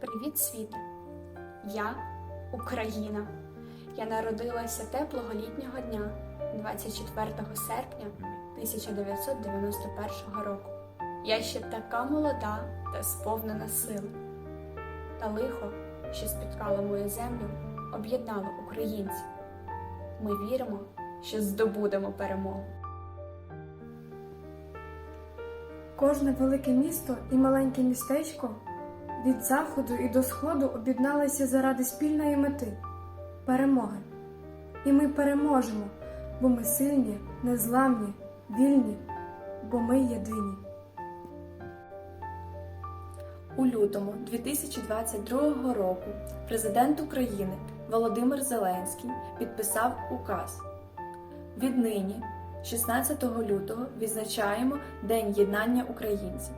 Привіт, світе! Я Україна. Я народилася теплого літнього дня 24 серпня 1991 року. Я ще така молода та сповнена сил. Та лихо, що спіткало мою землю, об'єднало українців. Ми віримо, що здобудемо перемогу. Кожне велике місто і маленьке містечко від заходу і до сходу об'єдналися заради спільної мети перемоги. І ми переможемо, бо ми сильні, незламні, вільні, бо ми єдині. У лютому 2022 року президент України Володимир Зеленський підписав указ. Віднині, 16 лютого, відзначаємо День єднання українців.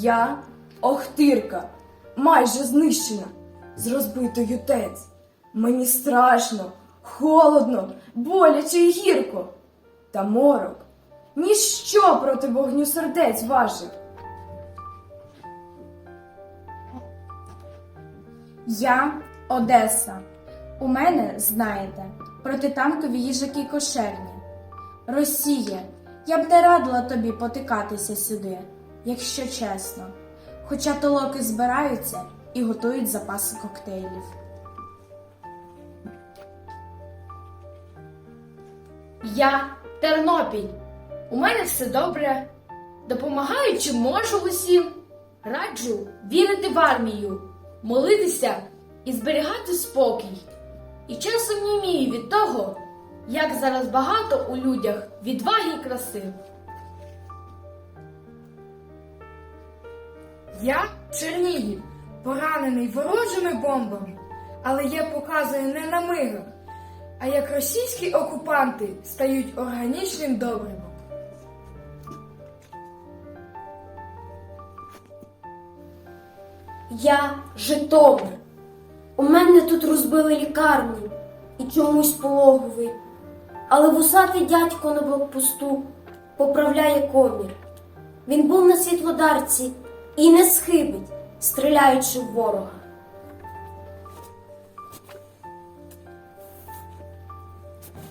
Я Охтирка, майже знищена, з розбитою тець. Мені страшно, холодно, боляче й гірко. Та морок ніщо проти вогню сердець ваших. Я Одеса. У мене, знаєте, протитанкові їжаки кошерні. Росія, я б не радила тобі потикатися сюди, якщо чесно. Хоча толоки збираються і готують запаси коктейлів. Я Тернопіль. У мене все добре. Допомагаю чи можу усім. Раджу вірити в армію, молитися і зберігати спокій. І часом німію від того, як зараз багато у людях відваги і краси. Я Чернігів, поранений ворожими бомбами, але я показую не на мирах, а як російські окупанти стають органічним добривом. Я Житомир. У мене тут розбили лікарню і чомусь пологовий. Але вусатий дядько на блокпосту поправляє комір. Він був на світлодарці і не схибить, стріляючи в ворога.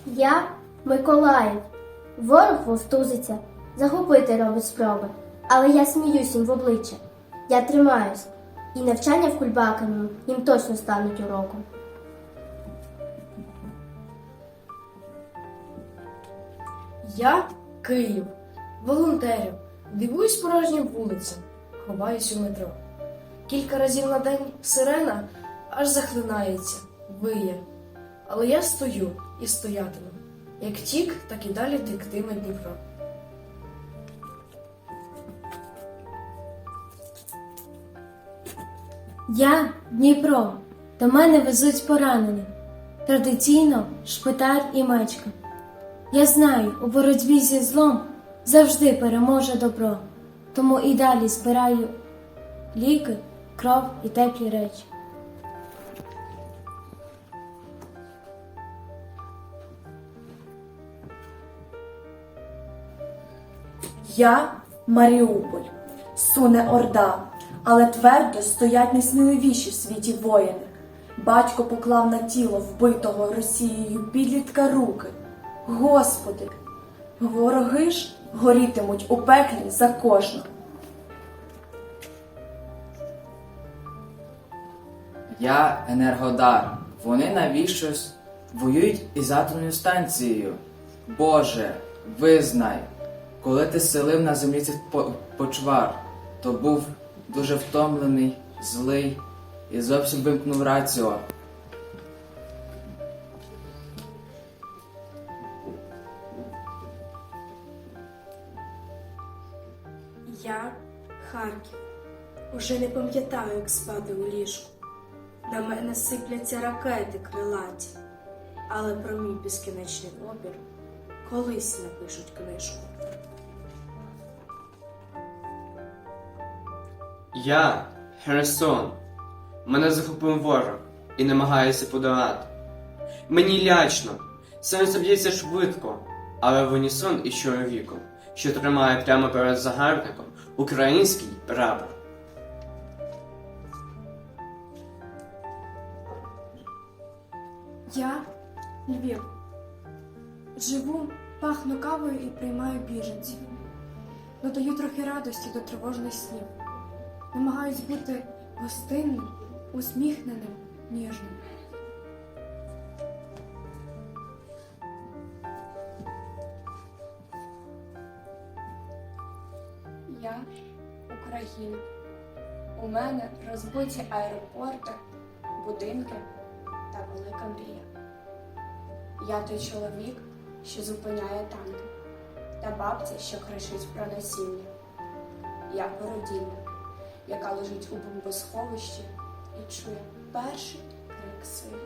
Я Миколаїв. Ворог вовтузиться, захопити робить спроби. Але я сміюсь їм в обличчя. Я тримаюсь, і навчання в Кульбаканому їм точно стануть уроком. Я Київ, волонтерю, дивуюсь порожнім вулицям, ховаюсь у метро. Кілька разів на день сирена аж захлинається, виє. Але я стою і стоятиму. Як тік, так і далі тектиме Дніпро. Я Дніпро. До мене везуть поранених. Традиційно шпиталь і мечка. Я знаю, у боротьбі зі злом завжди переможе добро. Тому і далі збираю ліки, кров і теплі речі. Я Маріуполь, суне орда, але твердо стоять найсміливіші в світі воїни. Батько поклав на тіло вбитого Росією підлітка руки. Господи, вороги ж горітимуть у пеклі за кожного. Я Енергодар. Вони навіщось воюють із атомною станцією. Боже, визнай, коли ти селив на землі цих почвар, то був дуже втомлений, злий і зовсім вимкнув раціо. Я Харків. Уже не пам'ятаю, як спати у ліжку. На мене сипляться ракети крилаті, але про мій безкінечний опір колись напишуть книжку. Я Херсон. Мене захопив ворог і намагається подолати. Мені лячно, серце б'ється швидко, але в унісон із чоловіком. що тримає прямо перед загарбником український прапор. Я Львів. Живу, пахну кавою і приймаю біженців. Додаю трохи радості до тривожних снів. Намагаюсь бути гостинним, усміхненим, ніжним. Я Україна. У мене розбиті аеропорти, будинки та велика мрія. Я той чоловік, що зупиняє танки, та бабця, що кричить про насіння. Я породілля, яка лежить у бомбосховищі і чує перший крик сили.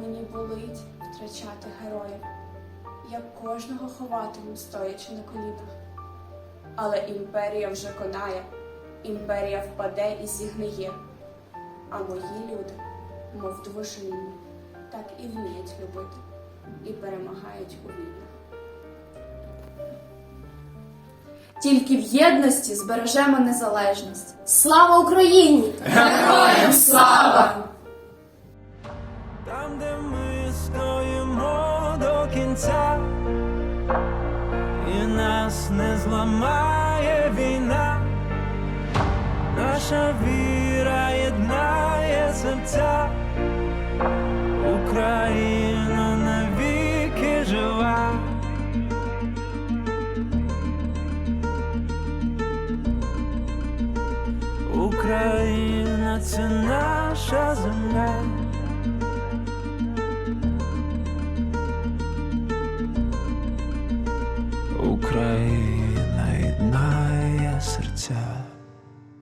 Мені болить втрачати героїв, я кожного ховатиму, стоячи на колінах. Але імперія вже конає, імперія впаде і зігниє. А мої люди, мов двожинні, так і вміють любити і перемагають у війнах. Тільки в єдності збережемо незалежність. Слава Україні! Героям слава! Там, де ми стоїмо до кінця, не зламає війна, наша віра єднає серця,